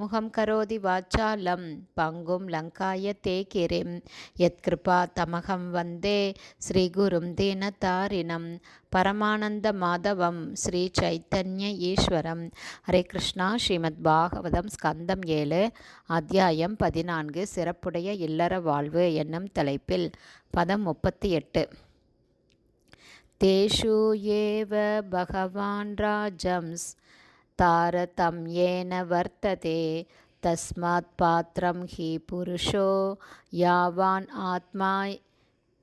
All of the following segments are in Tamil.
முகம் கரோதி வாச்சாலம் பங்கும் லங்காய தே கிரிம் யத்கிருபா தமகம் வந்தே ஸ்ரீகுரும் தீனதாரிணம் பரமானந்த மாதவம் ஸ்ரீ சைத்தன்ய ஈஸ்வரம். ஹரே கிருஷ்ணா ஸ்ரீமத் பாகவதம் ஸ்கந்தம் ஏழு அத்தியாயம் பதினான்கு சிறப்புடைய இல்லற வாழ்வு என்னும் தலைப்பில் பதம் முப்பத்தி எட்டு தேஷு ஏவ பகவான் ராஜம்ஸ் तारतम्येन वर्तते तस्मात् पात्रं हि पुरुषो यावान् आत्मा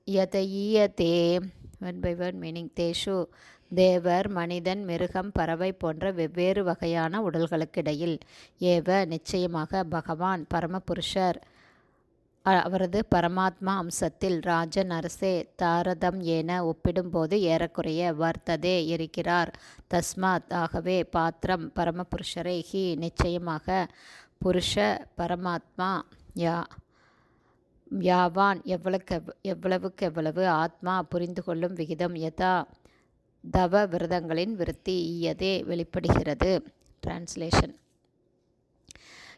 யதீயத்தே ஒன் பை ஒன் மீனிங் தேஷு தேவர் மனிதன் மிருகம் பறவை போன்ற வெவ்வேறு வகையான உடல்களுக்கிடையில் ஏவ நிச்சயமாக பகவான் பரமபுருஷர் அவரது பரமாத்மா அம்சத்தில் ராஜன் அரசே தாரதம் என ஒப்பிடும்போது ஏறக்குறைய வர்த்ததே இருக்கிறார். தஸ்மாத் ஆகவே பாத்திரம் பரமபுருஷரே ஹி நிச்சயமாக புருஷ பரமாத்மா யா யாவான் எவ்வளவுக்கு எவ்வளவுக்கு எவ்வளவு ஆத்மா புரிந்து கொள்ளும் விகிதம் யதா தவ விரதங்களின் விருத்தி ஈயதே வெளிப்படுகிறது. டிரான்ஸ்லேஷன்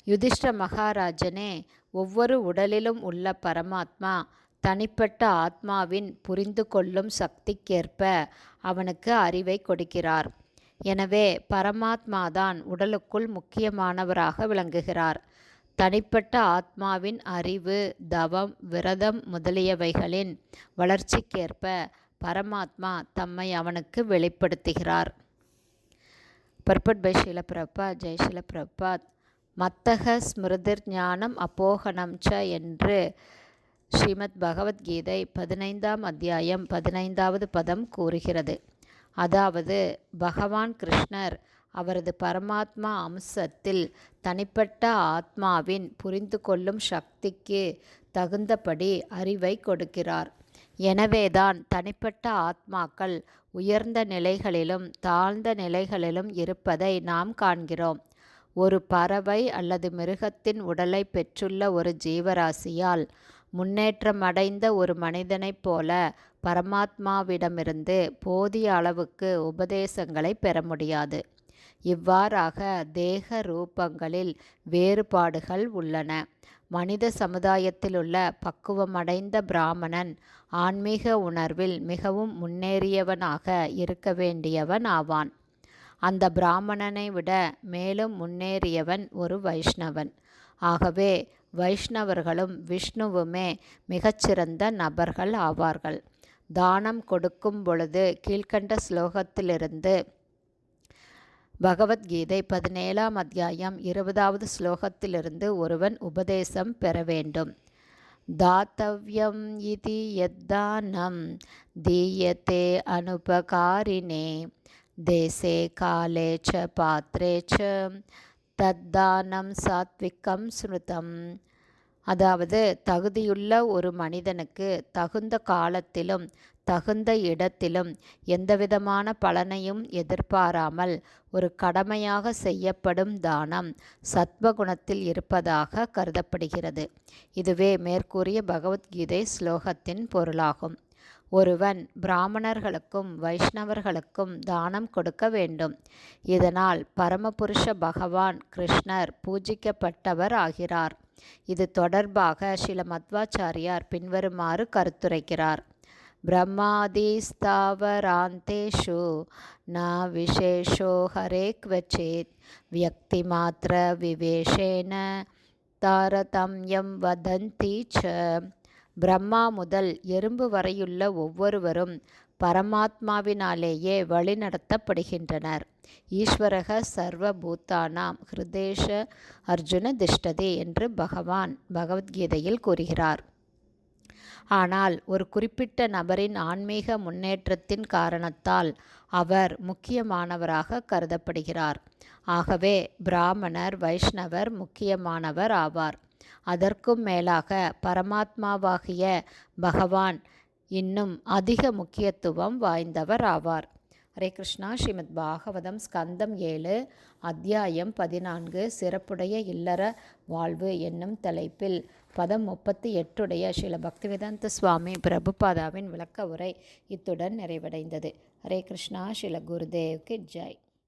யுதிஷ்ட மகாராஜனே ஒவ்வொரு உடலிலும் உள்ள பரமாத்மா தனிப்பட்ட ஆத்மாவின் புரிந்து கொள்ளும் சக்திக்கேற்ப அவனுக்கு அறிவை கொடுக்கிறார். எனவே பரமாத்மாதான் உடலுக்குள் முக்கியமானவராக விளங்குகிறார். தனிப்பட்ட ஆத்மாவின் அறிவு தவம் விரதம் முதலியவைகளின் வளர்ச்சிக்கேற்ப பரமாத்மா தம்மை அவனுக்கு வெளிப்படுத்துகிறார். பர்பட் பை ஷீல ஜெய் ஷீல மத்தக ஸ்மிருதிர் ஞானம் அப்போகனம் ச என்று ஸ்ரீமத் பகவத்கீதை பதினைந்தாம் அத்தியாயம் பதினைந்தாவது பதம் கூறுகிறது. அதாவது பகவான் கிருஷ்ணர் அவரது பரமாத்மா அம்சத்தில் தனிப்பட்ட ஆத்மாவின் புரிந்து கொள்ளும் சக்திக்கு தகுந்தபடி அறிவை கொடுக்கிறார். எனவேதான் தனிப்பட்ட ஆத்மாக்கள் உயர்ந்த நிலைகளிலும் தாழ்ந்த நிலைகளிலும் இருப்பதை நாம் காண்கிறோம். ஒரு பறவை அல்லது மிருகத்தின் உடலை பெற்றுள்ள ஒரு ஜீவராசியால் முன்னேற்றமடைந்த ஒரு மனிதனைப் போல பரமாத்மாவிடமிருந்து போதிய அளவுக்கு உபதேசங்களை பெற முடியாது. இவ்வாறாக தேக ரூபங்களில் வேறுபாடுகள் உள்ளன. மனித சமுதாயத்திலுள்ள பக்குவமடைந்த பிராமணன் ஆன்மீக உணர்வில் மிகவும் முன்னேறியவனாக இருக்க வேண்டியவன் ஆவான். அந்த பிராமணனை விட மேலும் முன்னேறியவன் ஒரு வைஷ்ணவன். ஆகவே வைஷ்ணவர்களும் விஷ்ணுவுமே மிகச்சிறந்த நபர்கள் ஆவார்கள். தானம் கொடுக்கும் பொழுது கீழ்கண்ட ஸ்லோகத்திலிருந்து பகவத்கீதை பதினேழாம் அத்தியாயம் இருபதாவது ஸ்லோகத்திலிருந்து ஒருவன் உபதேசம் பெற வேண்டும். தாத்தவ்யம் இது யத்தானம் தீயத்தே அனுபகாரினே தேசே காலே ச பாத்திரே ச தத்தானம் சாத்விக்கம் ஸ்ருதம் அதாவது தகுதியுள்ள ஒரு மனிதனுக்கு தகுந்த காலத்திலும் தகுந்த இடத்திலும் எந்தவிதமான பலனையும் எதிர்பாராமல் ஒரு கடமையாக செய்யப்படும் தானம் சத்வகுணத்தில் இருப்பதாக கருதப்படுகிறது. இதுவே மேற்கூறிய பகவத்கீதை ஸ்லோகத்தின் பொருளாகும். ஒருவன் பிராமணர்களுக்கும் வைஷ்ணவர்களுக்கும் தானம் கொடுக்க வேண்டும் இதனால் பரமபுருஷ பகவான் கிருஷ்ணர் பூஜிக்கப்பட்டவர் ஆகிறார் இது தொடர்பாக சில மத்வாச்சாரியார் பின்வருமாறு கருத்துரைக்கிறார் ब्रह्मादिस्तावरान्तेषु न विशेषो हरे क्वचित् व्यक्तिमात्रविवेशेन तारतम्यं वदन्ति च பிரம்மா முதல் எறும்பு வரையுள்ள ஒவ்வொருவரும் பரமாத்மாவினாலேயே வழிநடத்தப்படுகின்றனர். ஈஸ்வரக சர்வ பூத்தானாம் ஹிருதேஷ அர்ஜுன திஷ்டதே என்று பகவான் பகவத்கீதையில் கூறுகிறார். ஆனால் ஒரு குறிப்பிட்ட நபரின் ஆன்மீக முன்னேற்றத்தின் காரணத்தால் அவர் முக்கியமானவராக கருதப்படுகிறார். ஆகவே பிராமணர் வைஷ்ணவர் முக்கியமானவர் ஆவார். அதற்கும் மேலாக பரமாத்மாவாகிய பகவான் இன்னும் அதிக முக்கியத்துவம் வாய்ந்தவர் ஆவார். ஹரே கிருஷ்ணா. ஸ்ரீமத் பாகவதம் ஸ்கந்தம் ஏழு அத்தியாயம் பதினான்கு சிறப்புடைய இல்லற வாழ்வு என்னும் தலைப்பில் பதம் முப்பத்தி எட்டுடைய ஸ்ரீல பக்திவேதாந்த சுவாமி பிரபுபாதாவின் விளக்க உரை இத்துடன் நிறைவடைந்தது. ஹரே கிருஷ்ணா. ஸ்ரீல குருதேவ்க்கு ஜெய்.